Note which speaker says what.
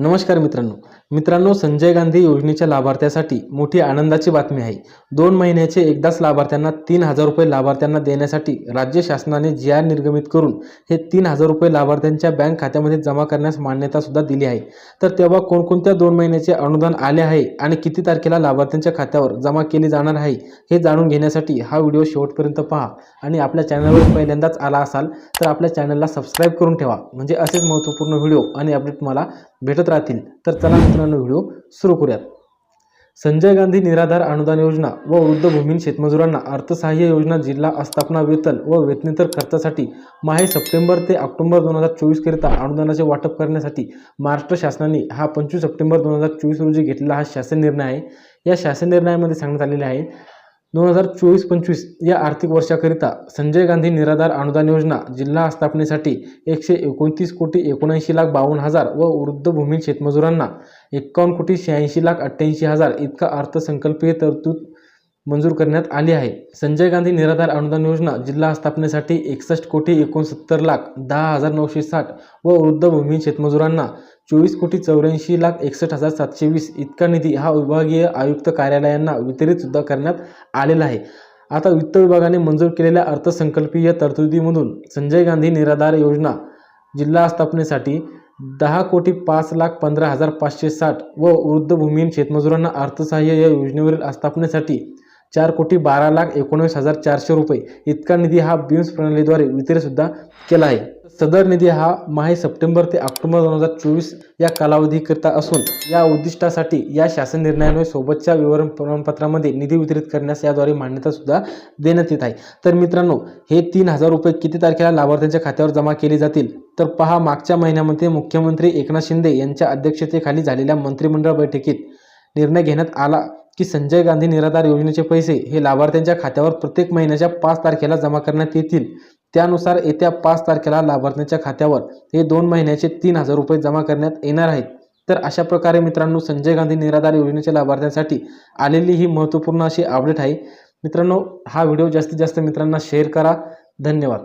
Speaker 1: नमस्कार मित्रांनो. मित्रांनो संजय गांधी योजनेच्या लाभार्थ्यासाठी मोठी आनंदाची बातमी आहे. दोन महिन्याचे एकदाच लाभार्थ्यांना तीन हजार रुपये लाभार्थ्यांना देण्यासाठी राज्य शासनाने जी आर निर्गमित करून हे तीन हजार रुपये लाभार्थ्यांच्या बँक खात्यामध्ये जमा करण्यास मान्यता सुद्धा दिली आहे. तर तेव्हा कोणकोणत्या दोन महिन्याचे अनुदान आले आहे आणि किती तारखेला लाभार्थ्यांच्या खात्यावर जमा केली जाणार आहे हे जाणून घेण्यासाठी हा व्हिडिओ शेवटपर्यंत पहा. आणि आपल्या चॅनलवर पहिल्यांदाच आला असाल तर आपल्या चॅनलला सबस्क्राईब करून ठेवा. म्हणजे असेच महत्त्वपूर्ण व्हिडिओ आणि अपडेट मला भेटत राहतील. तर चला मित्रांनो व्हिडिओ सुरू करूयात. संजय गांधी निराधार अनुदान योजना व वृद्धभूमीन शेतमजुरांना अर्थसहाय्य योजना जिल्हा आस्थापना वेतन व वेतनेतर खर्चासाठी माहे सप्टेंबर ते ऑक्टोबर दोन हजार चोवीसकरिता अनुदानाचे वाटप करण्यासाठी महाराष्ट्र शासनाने हा पंचवीस सप्टेंबर दोन हजार चोवीस रोजी घेतलेला हा शासन निर्णय आहे. या शासन निर्णयामध्ये सांगण्यात आलेले आहे दोन हजार चोवीस पंचवीस या आर्थिक वर्षाकरिता संजय गांधी निराधार अनुदान योजना जिल्हा आस्थापनेसाठी एकशे एकोणतीस कोटी एकोणऐंशी लाख बावन्न हजार व वृद्धभूमी शेतमजुरांना एकावन्न कोटी शहाऐंशी लाख अठ्ठ्याऐंशी हजार इतका अर्थसंकल्पीय तरतूद मंजूर करण्यात आली आहे. संजय गांधी निराधार अनुदान योजना जिल्हा स्थापनेसाठी एकसष्ट कोटी एकोणसत्तर लाख दहा हजार नऊशे साठ व वृद्धभूमी शेतमजुरांना चोवीस कोटी चौऱ्याऐंशी लाख एकसष्ट हजार सातशे वीस इतका निधी हा विभागीय आयुक्त कार्यालयांना वितरितसुद्धा करण्यात आलेला आहे. आता वित्त विभागाने मंजूर केलेल्या अर्थसंकल्पीय तरतुदीमधून संजय गांधी निराधार योजना जिल्हा स्थापनेसाठी दहा कोटी पाच लाख पंधरा हजार पाचशे साठ व वृद्धभूमीन शेतमजुरांना अर्थसहाय्य या योजनेवरील आस्थापनेसाठी चार कोटी बारा लाख एकोणवीस हजार चारशे रुपये. इतका निधी हा बीम्स प्रणालीद्वारे वितरितसुद्धा केला आहे. सदर निधी हा माहे सप्टेंबर ते ऑक्टोबर दोन हजार चोवीस या कालावधीकरिता असून या उद्दिष्टासाठी या शासन निर्णयामुळे सोबतच्या विवरण प्रमाणपत्रामध्ये निधी वितरित करण्यास याद्वारे मान्यता सुद्धा देण्यात येत आहे. तर मित्रांनो हे तीन हजार रुपये किती तारखेला लाभार्थ्यांच्या खात्यावर जमा केले जातील? तर पहा मागच्या महिन्यामध्ये मुख्यमंत्री एकनाथ शिंदे यांच्या अध्यक्षतेखाली झालेल्या मंत्रिमंडळ बैठकीत निर्णय घेण्यात आला की संजय गांधी निराधार योजनेचे पैसे हे लाभार्थ्यांच्या खात्यावर प्रत्येक महिन्याच्या पाच तारखेला जमा करण्यात येतील. त्यानुसार येत्या पाच तारखेला लाभार्थ्यांच्या खात्यावर हे दोन महिन्याचे तीन हजार रुपये जमा करण्यात येणार आहेत. तर अशा प्रकारे मित्रांनो संजय गांधी निराधार योजनेच्या लाभार्थ्यांसाठी आलेली ही महत्त्वपूर्ण अशी अपडेट आहे. मित्रांनो हा व्हिडिओ जास्तीत जास्त मित्रांना शेअर करा. धन्यवाद.